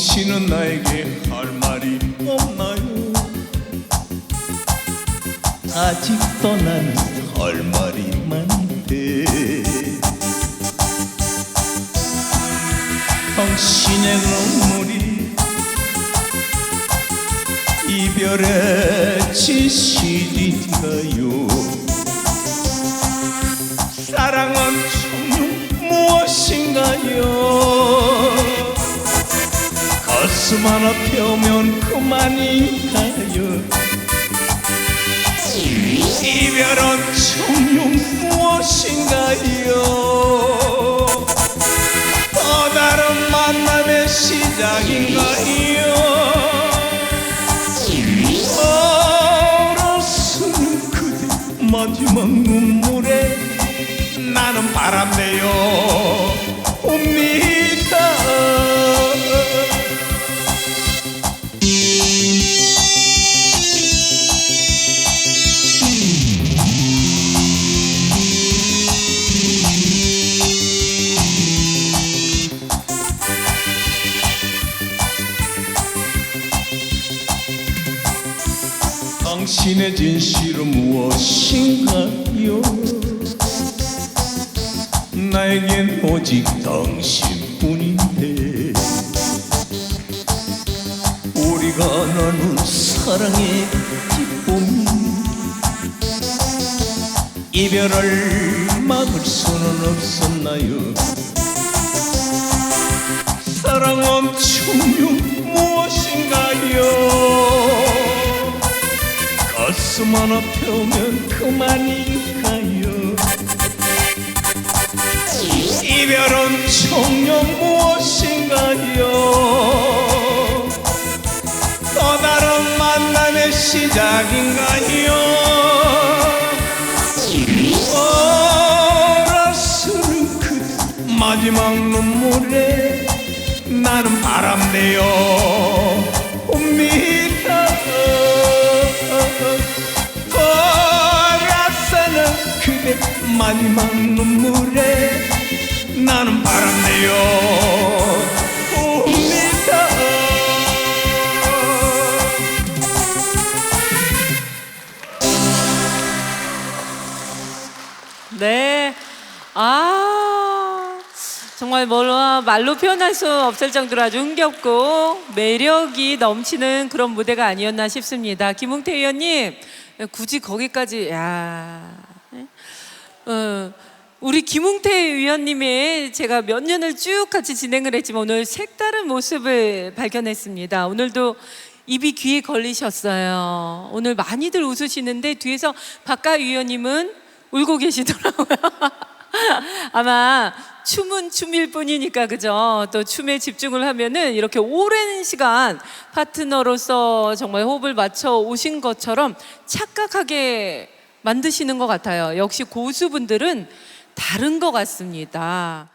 당신은 나에게 할 말이 없나요? 아직도 나는 할 말이 많은데 당신의 눈물이 이별의 진실인가요? 사랑은 무엇인가요? 가슴 하나 펴면 그만인가요. 이별은 정녕 무엇인가요? 또 다른 만남의 시작인가요? 알았으면 그대 마지막 눈물에 나는 바람내요. 옵니다 당신의 진실은 무엇인가요? 나에겐 오직 당신뿐인데 우리가 나눈 사랑의 기쁨 이별을 막을 수는 없었나요? 사랑은 정녕 무엇인 하나 펴면 그만인가요? 이별은 정녕 무엇인가요? 또 다른 만남의 시작인가요? 알았으면 그대 마지막 눈물에 나는 바람내요 마지막 눈물에 나는 바람내요 네. 아, 정말 뭘로, 말로 표현할 수 없을 정도로 아주 흥겹고 매력이 넘치는 그런 무대가 아니었나 싶습니다. 김웅태 의원님, 굳이 거기까지, 야. 네? 어, 우리 김웅태 의원님의 제가 몇 년을 쭉 같이 진행을 했지만 오늘 색다른 모습을 발견했습니다. 오늘도 입이 귀에 걸리셨어요. 오늘 많이들 웃으시는데 뒤에서 박가 의원님은 울고 계시더라고요. 아마 춤은 춤일 뿐이니까 그죠? 또 춤에 집중을 하면은 이렇게 오랜 시간 파트너로서 정말 호흡을 맞춰 오신 것처럼 착각하게 만드시는 것 같아요. 역시 고수분들은 다른 것 같습니다.